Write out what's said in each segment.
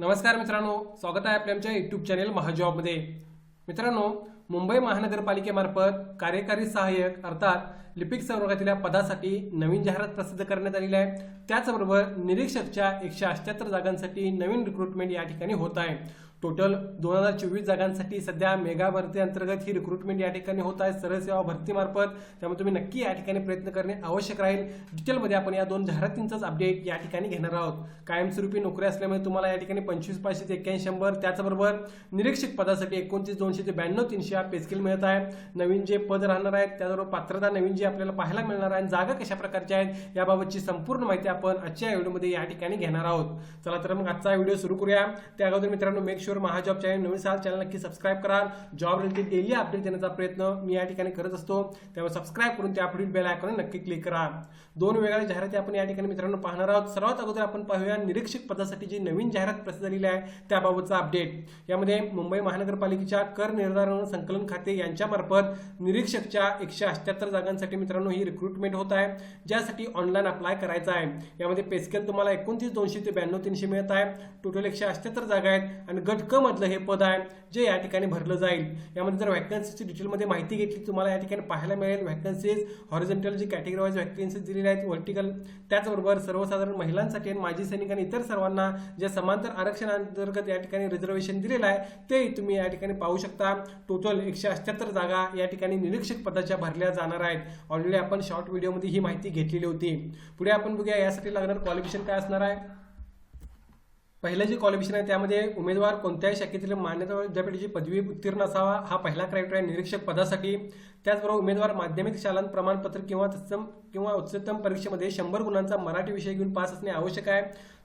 नमस्कार मित्रांनो स्वागत आहे आपल्या आमच्या युट्यूब चॅनेल महाजॉबमध्ये. मित्रांनो मुंबई महानगरपालिकेमार्फत कार्यकारी सहाय्यक अर्थात लिपिक संवर्गातील पदासाठी नवीन जाहिरात प्रसिद्ध करण्यात आलेली आहे. त्याचबरोबर निरीक्षकच्या एकशे अठ्याहत्तर जागांसाठी नवीन रिक्रुटमेंट या ठिकाणी होत आहे. टोटल दोन हजार चोवीस जागांसाठी सध्या मेगा भरती अंतर्गत ही रिक्रुटमेंट या ठिकाणी होत आहे. सरळ सेवा भरतीमार्फत त्यामुळे तुम्ही नक्की या ठिकाणी प्रयत्न करणे आवश्यक राहील. डिटेलमध्ये आपण या दोन जाहिरातींचाच अपडेट या ठिकाणी घेणार आहोत. कायमस्वरूपी नोकरी असल्यामुळे तुम्हाला या ठिकाणी पंचवीस पाचशे ते एक्क्याऐंशी शंभर त्याचबरोबर निरीक्षक पदासाठी एकोणतीस दोनशे ते ब्याण्णव तीनशे हा पेस्किल मिळत आहे नवीन जे पद राहणार आहेत त्याचबरोबर पात्रता नवीन जी आपल्याला पाहायला मिळणार आहे जागा कशा प्रकारच्या आहेत याबाबतची संपूर्ण माहिती आपण आजच्या व्हिडिओमध्ये या ठिकाणी घेणार आहोत. चला तर मग आजचा व्हिडिओ सुरू करूया. त्या अगोदर मित्रांनो मेक शुअर महाजॉब चॅनल नवीन साल चॅनल नक्की सबस्क्राईब करा जॉब रिलेटेड डेली अपडेट देण्याचा प्रयत्न मी या ठिकाणी करत असतो. त्यामुळे सबस्क्राईब करून त्या पुढील बेल आयकॉन नक्की क्लिक करा. दोन वेगळ्या जाहिराती आपण या ठिकाणी मित्रांनो पाहणार आहोत. सर्वात अगोदर आपण पाहूया निरीक्षक पदासाठी जी नवीन जाहिरात प्रसिद्ध झालेली आहे त्याबाबतचा अपडेट यामध्ये मुंबई महानगरपालिकेच्या कर निर्धारण संकलन खाते यांच्यामार्फत निरीक्षकच्या एकशे अठ्याहत्तर जागांसाठी मित्रांनो ही रिक्रुटमेंट होत आहे. ज्यासाठी ऑनलाईन अप्लाय करायचा आहे. यामध्ये पेस्केल तुम्हाला एकोणतीस दोनशे ते ब्याण्णव तीनशे मिळत आहे. टोटल एकशे अठ्याहत्तर जागा आहेत. आणि गट क मधलं हे पद आहे जे या ठिकाणी भरलं जाईल. यामध्ये जर व्हॅकन्सीची डिटेलमध्ये माहिती घेतली तुम्हाला या ठिकाणी पाहायला मिळेल. व्हॅकन्सीज हॉरिझेंटल जी कॅटेगरी वाईज व्हॅकन्सीज दिलेल्या आहेत व्हर्टिकल त्याचबरोबर सर्वसाधारण महिलांसाठी आणि माजी सैनिक आणि इतर सर्वांना जे समांतर आरक्षणाअंतर्गत या ठिकाणी रिझर्वेशन दिलेलं आहे ते तुम्ही या ठिकाणी पाहू शकता. टोटल एकशे अठ्याहत्तर जागा या ठिकाणी निरीक्षक पदाच्या भरल्या जाणार आहेत. ऑलरेडी आपण शॉर्ट व्हिडिओमध्ये ही माहिती घेतलेली होती. पुढे आपण बघूया यासाठी लागणार क्वालिफिकेशन काय असणार आहे. पहिलं जे क्वालिफिकेशन आहे त्यामध्ये उमेदवार कोणत्याही शाखेतील मान्यता विद्यापीठाची पदवी उत्तीर्ण असावा हा पहिला क्रायटेरिया निरीक्षक पदासाठी त्याचबरोबर उमेदवार माध्यमिक शालांत प्रमाणपत्र किंवा तत्सम किंवा उच्चतम परीक्षेमध्ये शंभर गुणांचा मराठी विषय घेऊन पास असणे आवश्यक आहे.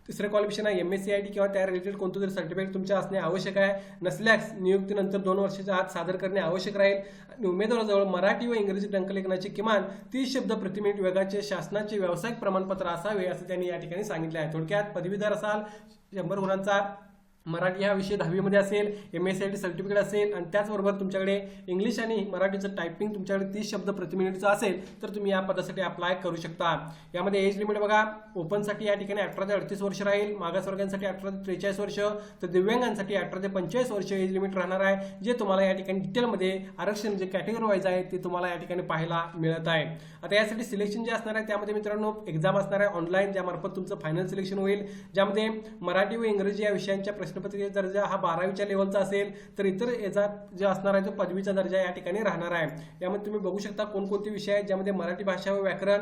तिसरं क्वालिफिकेशन आहे M S C I T किंवा त्या रिलेटेड कोणतं तरी सर्टिफिकेट तुमच्या असणे आवश्यक आहे. नसल्यास नियुक्तीनंतर दोन वर्षाच्या आत सादर करणे आवश्यक राहील. आणि उमेदवाराजवळ मराठी व इंग्रजी टंकलेखनाचे किमान तीस शब्द प्रति मिनिट वेगाचे शासनाचे व्यावसायिक प्रमाणपत्र असावे असं त्यांनी या ठिकाणी सांगितलं आहे. थोडक्यात पदवीधर असाल शंभर गुणांचा मराठी हा विषय दहावीमध्ये असेल M S C I T certificate असेल आणि त्याचबरोबर तुमच्याकडे इंग्लिश आणि मराठीचं टायपिंग तुमच्याकडे तीस शब्द प्रति मिनिटचं असेल तर तुम्ही या पदासाठी अप्लाय करू शकता. यामध्ये एज लिमिट बघा ओपनसाठी या ठिकाणी अठरा ते अडतीस वर्ष राहील मागासवर्गांसाठी अठरा ते त्रेचाळीस वर्ष तर दिव्यांगांसाठी अठरा ते पंचेचाळीस वर्ष एज लिमिट राहणार आहे जे तुम्हाला या ठिकाणी डिटेलमध्ये आरक्षण जे कॅटेगरी वाईज आहे ते तुम्हाला या ठिकाणी पाहायला मिळत आहे. आता यासाठी सिलेक्शन जे असणार आहे त्यामध्ये मित्रांनो एक्झाम असणार आहे ऑनलाईन ज्यामार्फत तुमचं फायनल सिलेक्शन होईल. ज्यामध्ये मराठी व इंग्रजी या विषयांच्या प्रश्नपत्रिकेचा दर्जा हा बारावीच्या लेवलचा असेल तर इतर याचा जे असणार आहे तो पदवीचा दर्जा या ठिकाणी राहणार आहे. यामध्ये तुम्ही बघू शकता कोणकोणते विषय आहेत ज्यामध्ये मराठी भाषा व व्याकरण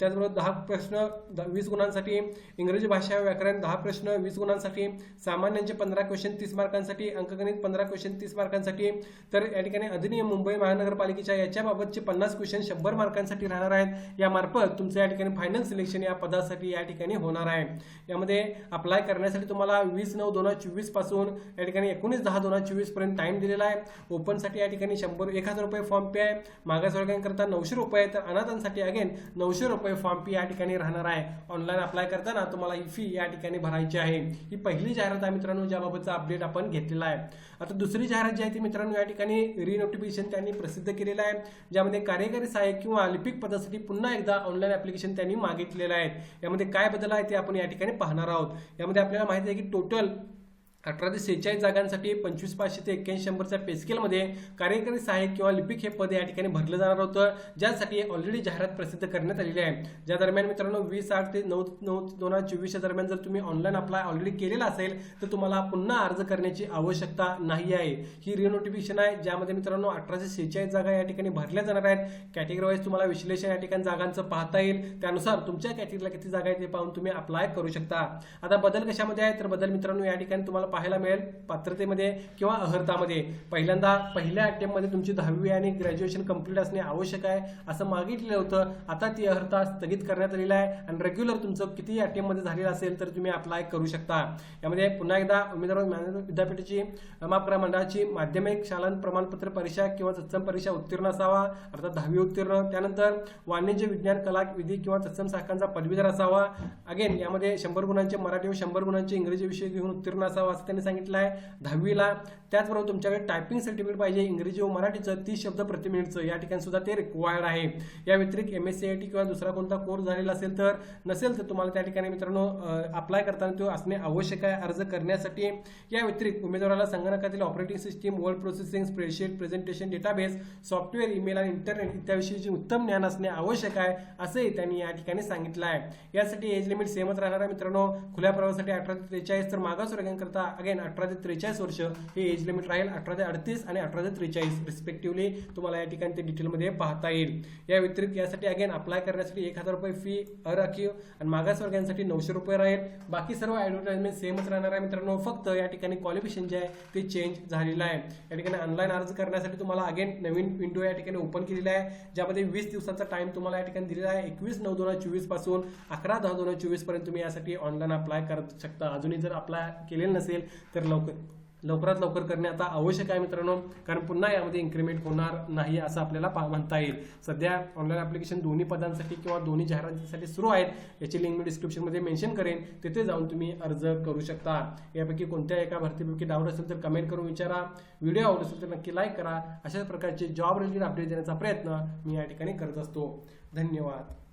त्याचबरोबर दहा प्रश्न द- वीस गुणांसाठी इंग्रजी भाषा व व्याकरण दहा प्रश्न वीस गुणांसाठी सामान्यांचे पंधरा क्वेश्चन तीस मार्कांसाठी अंकगणित पंधरा क्वेश्चन तीस मार्कांसाठी. तर या ठिकाणी अधिनियम मुंबई महानगरपालिकेच्या याच्याबाबतचे पन्नास क्वेश्चन शंभर मार्कांसाठी राहणार आहेत. यामार्फत तुमचं या ठिकाणी फायनल सिलेक्शन या पदासाठी या ठिकाणी होणार आहे. यामध्ये अप्लाय करण्यासाठी तुम्हाला वीस नऊ दोन हजार चोवीसपासून या ठिकाणी एकोणीस दहा दोन हजार चोवीसपर्यंत टाइम दिलेला आहे. ओपनसाठी या ठिकाणी शंभर एक हजार रुपये फॉर्म पे आहे. मागासवर्गांकरता नऊशे रुपये तर अनाथांसाठी अगेन नऊशे रुपये फॉर्म फी या ठिकाणी राहणार आहे. ऑनलाईन अप्लाय करताना तुम्हाला ही फी या ठिकाणी भरायची आहे. ही पहिली जाहिरात आहे मित्रांनो ज्याबाबतचा अपडेट आपण घेतलेला आहे. आता दुसरी जाहिरात जी आहे ती मित्रांनो या ठिकाणी रिनोटिफिकेशन त्यांनी प्रसिद्ध केलेलं आहे. ज्यामध्ये कार्यकारी सहाय्यक किंवा लिपिक पदासाठी पुन्हा एकदा ऑनलाईन ऍप्लिकेशन त्यांनी मागितलेलं आहे. यामध्ये काय बदल आहे ते आपण या ठिकाणी पाहणार आहोत. यामध्ये आपल्याला माहिती आहे की टोटल अठरा ते सेहेचाळीस जागांसाठी पंचवीस पाचशे ते एक्क्याऐंशी शंभरच्या पेस्केलमध्ये कार्यकारी सहाय्यक किंवा लिपिक हे पद या ठिकाणी भरलं जाणार होतं ज्यासाठी ऑलरेडी जाहिरात प्रसिद्ध करण्यात आलेली आहे. ज्या दरम्यान मित्रांनो वीस आठ ते नऊ नऊ दोन हजार चोवीसच्या दरम्यान जर तुम्ही ऑनलाईन अप्लाय ऑलरेडी केलेला असेल तर तुम्हाला पुन्हा अर्ज करण्याची आवश्यकता नाही आहे. ही रिनोटिफिकेशन आहे ज्यामध्ये मित्रांनो अठराशे सेहेचाळीस जागा या ठिकाणी भरल्या जाणार आहेत. कॅटेगरी वाईज तुम्हाला विश्लेषण या ठिकाणी जागांचं पाहता येईल. त्यानुसार तुमच्या कॅटेगरीला किती जागा आहे ते पाहून तुम्ही अप्लाय करू शकता. आता बदल कशामध्ये आहे? तर बदल मित्रांनो या ठिकाणी तुम्हाला पाहायला मिळेल पात्रतेमध्ये किंवा अहर्तामध्ये. पहिल्यांदा पहिल्या अटेम्पमध्ये तुमची दहावी आणि ग्रॅज्युएशन कंप्लीट असणे आवश्यक आहे असं मागितलेलं होतं. आता ती अहर्ता स्थगित करण्यात आलेली आहे आणि रेग्युलर तुमचं किती अटेम्पमध्ये झालेलं असेल तर तुम्ही अप्लाय करू शकता. यामध्ये पुन्हा एकदा उमेदवार विद्यापीठाची माफ करा मंडळाची माध्यमिक शालांत प्रमाणपत्र परीक्षा किंवा तत्सम परीक्षा उत्तीर्ण असावा अर्थात दहावी उत्तीर्ण. त्यानंतर वाणिज्य विज्ञान कला विधी किंवा तत्सम शाखांचा पदवीधर असावा. अगेन यामध्ये शंभर गुणांचे मराठी व शंभर गुणांचे इंग्रजी विषय घेऊन उत्तीर्ण असावा त्यांनी सांगितलं आहे दहावीला. त्याचबरोबर तुमच्याकडे टायपिंग सर्टिफिकेट पाहिजे इंग्रजी व मराठीचं तीस शब्द प्रति मिनिटचं या ठिकाणी सुद्धा ते रिक्वायर्ड आहे. या व्यतिरिक्त M S C I T किंवा दुसरा कोणता कोर्स झालेला असेल तर नसेल तर तुम्हाला त्या ठिकाणी मित्रांनो अप्लाय करताना तो असणे आवश्यक आहे अर्ज करण्यासाठी. या व्यतिरिक्त उमेदवाराला संगणकातील operating system word processing spreadsheet presentation database software email आणि इंटरनेट इत्याविषयीचे उत्तम ज्ञान असणे आवश्यक आहे असंही त्यांनी या ठिकाणी सांगितलं आहे यासाठी एज लिमिट सेमच राहणार आहे मित्रांनो. खुल्या प्रवासासाठी अठरा ते त्रेचाळीस तर मागास वर्गांकरता अगेन अठरा ते त्रेचाळीस वर्ष हे एज लिमिट राहील. अठरा ते अडतीस आणि अठरा ते त्रेचाळीस रिस्पेक्टिव्हली तुम्हाला या ठिकाणी ते डिटेलमध्ये पाहता येईल. या व्यतिरिक्त यासाठी अगेन अप्लाय करण्यासाठी एक हजार रुपये फी अराखीव आणि मागासवर्गांसाठी नऊशे रुपये राहील. बाकी सर्व ॲडव्हर्टाइजमेंट सेमच राहणार आहे मित्रांनो. फक्त या ठिकाणी क्वालिफिकेशन जे आहे ते चेंज झालेलं आहे. या ठिकाणी ऑनलाईन अर्ज करण्यासाठी तुम्हाला अगेन नवीन विंडो या ठिकाणी ओपन केलेला आहे. ज्यामध्ये वीस दिवसाचा टाइम तुम्हाला या ठिकाणी दिलेला आहे. एकवीस नऊ दोन हजार चोवीसपासून अकरा दहा दोन हजार चोवीसपर्यंत तुम्ही यासाठी ऑनलाईन अप्लाय करू शकता. अजूनही जर अप्लाय केलेलं नसेल तर लवकर लवकरात लवकर करणे आता आवश्यक आहे मित्रांनो. कारण पुन्हा यामध्ये इन्क्रीमेंट होणार नाही असं आपल्याला पा- म्हणता येईल. सध्या ऑनलाईन ऍप्लिकेशन दोन्ही पदांसाठी किंवा दोन्ही जाहिरातीसाठी सुरू आहेत. याची लिंक मी डिस्क्रिप्शनमध्ये मेन्शन करेन. तिथे जाऊन तुम्ही अर्ज करू शकता. यापैकी कोणत्या एका भरतीपैकी डाऊट असेल तर कमेंट करून विचारा. व्हिडिओ आवडत असेल तर नक्की लाईक करा. अशाच प्रकारचे जॉब रिलेटेड अपडेट देण्याचा प्रयत्न मी या ठिकाणी करत असतो. धन्यवाद.